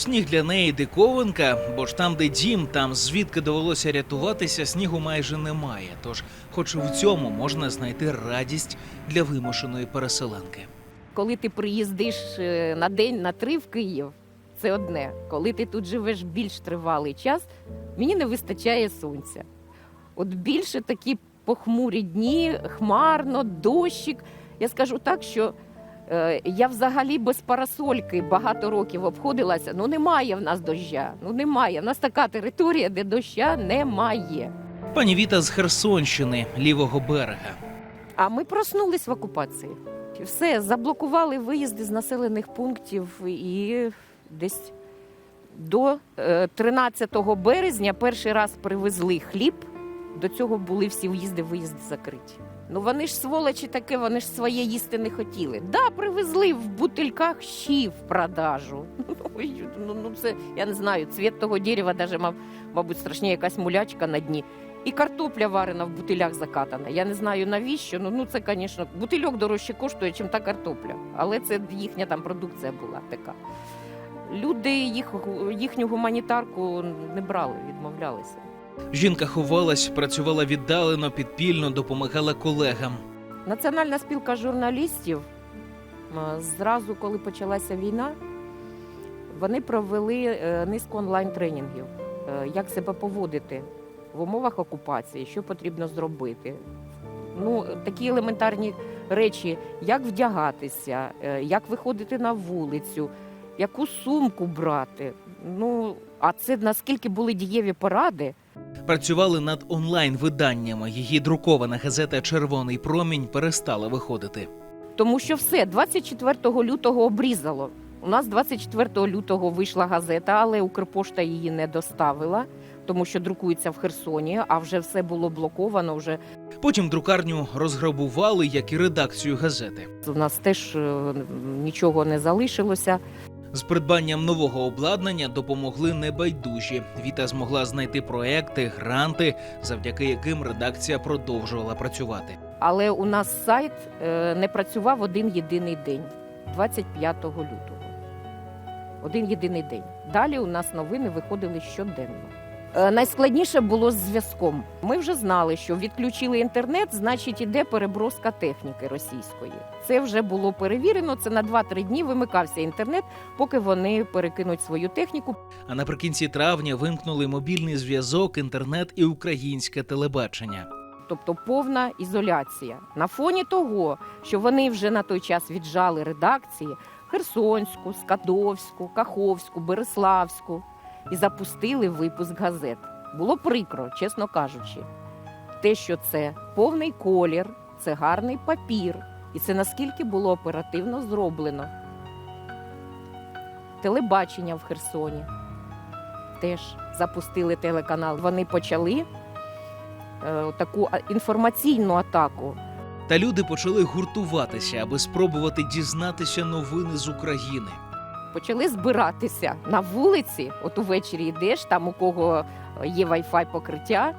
Сніг для неї диковинка, бо ж там, де дім, там звідки довелося рятуватися, снігу майже немає. Тож, хоч в цьому можна знайти радість для вимушеної переселенки. Коли ти приїздиш е, на день на три в Київ, це одне. Коли ти тут живеш більш тривалий час, мені не вистачає сонця. От більше такі похмурі дні, хмарно, дощик. Я скажу так, що я взагалі без парасольки багато років обходилася. Ну немає в нас доща. Ну немає. У нас така територія, де доща немає. Пані Віта з Херсонщини, лівого берега. А ми проснулись в окупації. Все, заблокували виїзди з населених пунктів і десь до е, 13 березня перший раз привезли хліб. До цього були всі в'їзди, виїзди закриті. Ну вони ж сволочі таке, вони ж своє їсти не хотіли. Да, привезли в бутильках щі в продажу. Ну, ну це я не знаю, цвіт того дерева даже мабуть, страшніше якась мулячка на дні. І картопля варена в бутилях закатана. Я не знаю навіщо. Ну, ну це, звісно, бутильок дорожче коштує, ніж та картопля. Але це їхня там продукція була така. Люди їх, їхню гуманітарку не брали, відмовлялися. Жінка ховалась, працювала віддалено, підпільно, допомагала колегам. Національна спілка журналістів зразу, коли почалася війна, вони провели е, низку онлайн-тренінгів, е, як себе поводити в умовах окупації, що потрібно зробити. Ну, такі елементарні речі, як вдягатися, е, як виходити на вулицю, яку сумку брати. Ну, а це наскільки були дієві поради. Працювали над онлайн-виданнями. Її друкована газета Червоний промінь перестала виходити. Тому що все 24 лютого обрізало. У нас 24 лютого вийшла газета, але Укрпошта її не доставила, тому що друкується в Херсоні, а вже все було блоковано. Вже Потім друкарню розграбували, як і редакцію газети. у нас теж е, нічого не залишилося. З придбанням нового обладнання допомогли небайдужі. Віта змогла знайти проекти, гранти, завдяки яким редакція продовжувала працювати. Але у нас сайт е, не працював один єдиний день 25 лютого. Один єдиний день. Далі у нас новини виходили щоденно. Е, Найскладніше було з зв'язком. Ми вже знали, що відключили інтернет, значить іде переброска техніки російської. Це вже було перевірено. Це на 2-3 дні вимикався інтернет, поки вони перекинуть свою техніку. А наприкінці травня вимкнули мобільний зв'язок, інтернет і українське телебачення. тобто повна ізоляція. На фоні того, що вони вже на той час віджали редакції Херсонську, Скадовську, Каховську, Береславську і запустили випуск газет. Було прикро, чесно кажучи, те, що це повний колір, це гарний папір, і це наскільки було оперативно зроблено. Телебачення в Херсоні теж запустили телеканал. Вони почали е, таку інформаційну атаку. Та люди почали гуртуватися, аби спробувати дізнатися новини з України. Почали збиратися на вулиці. От увечері йдеш, там у кого є Wi-Fi покриття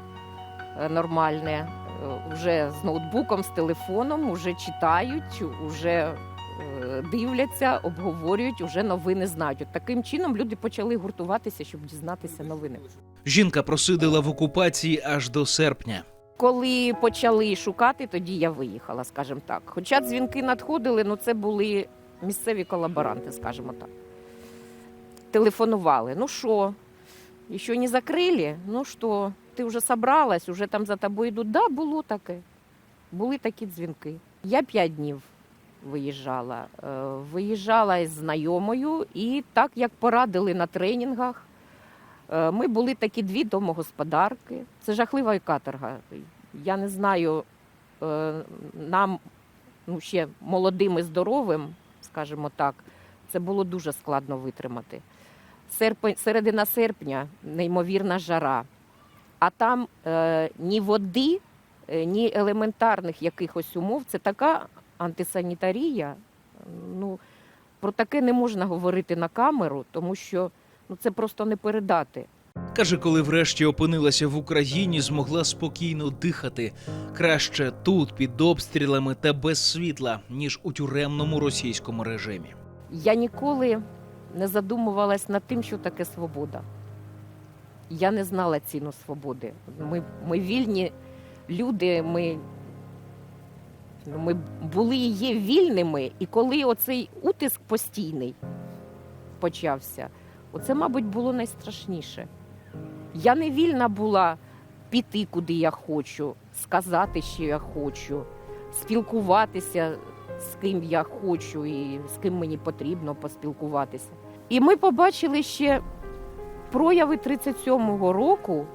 е, нормальне, е, вже з ноутбуком, з телефоном, вже читають, вже е, дивляться, обговорюють, вже новини знають. От таким чином люди почали гуртуватися, щоб дізнатися новини. Жінка просидила в окупації аж до серпня. Коли почали шукати, тоді я виїхала, скажімо так. Хоча дзвінки надходили, ну це були місцеві колаборанти, скажімо так. Телефонували. Ну що, ще не закрили? Ну що, ти вже собралась, вже там за тобою йдуть. Да, було таке. Були такі дзвінки. Я п'ять днів виїжджала. Е, Виїжджала із знайомою, і так як порадили на тренінгах, Е, Ми були такі дві домогосподарки. Це жахлива і каторга. Я не знаю, е, нам ну, ще молодим і здоровим, скажімо так, це було дуже складно витримати. Серпень, середина серпня неймовірна жара, а там е, ні води, е, ні елементарних якихось умов. Це така антисанітарія. Ну, про таке не можна говорити на камеру, тому що ну, це просто не передати. Каже, коли врешті опинилася в Україні, змогла спокійно дихати. Краще тут, під обстрілами та без світла, ніж у тюремному російському режимі. Я ніколи не задумувалась над тим, що таке свобода. Я не знала ціну свободи. Ми, ми вільні люди, ми, ми були і є вільними, і коли оцей утиск постійний почався, оце, мабуть, було найстрашніше. Я не вільна була піти, куди я хочу, сказати, що я хочу, спілкуватися з ким я хочу і з ким мені потрібно поспілкуватися. І ми побачили ще прояви 37-го року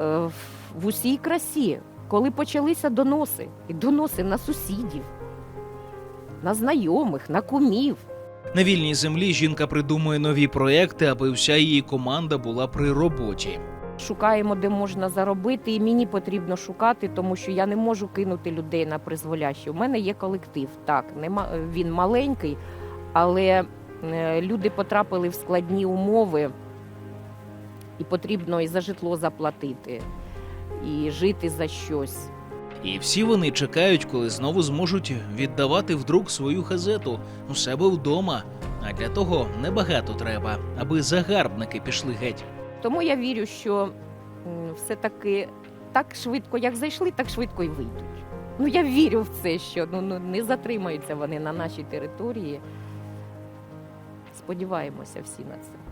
е, в- усій красі, коли почалися доноси. І доноси на сусідів, на знайомих, на кумів. На вільній землі жінка придумує нові проекти, аби вся її команда була при роботі. Шукаємо, де можна заробити, і мені потрібно шукати, тому що я не можу кинути людей на призволяще. У мене є колектив. Так, нема він маленький, але е, люди потрапили в складні умови, і потрібно і за житло заплатити, і жити за щось. І всі вони чекають, коли знову зможуть віддавати вдруг свою газету у себе вдома. А для того небагато треба, аби загарбники пішли геть. Тому я вірю, що все-таки так швидко, як зайшли, так швидко і вийдуть. Ну я вірю в це, що ну, ну не затримаються вони на нашій території. Сподіваємося всі на це.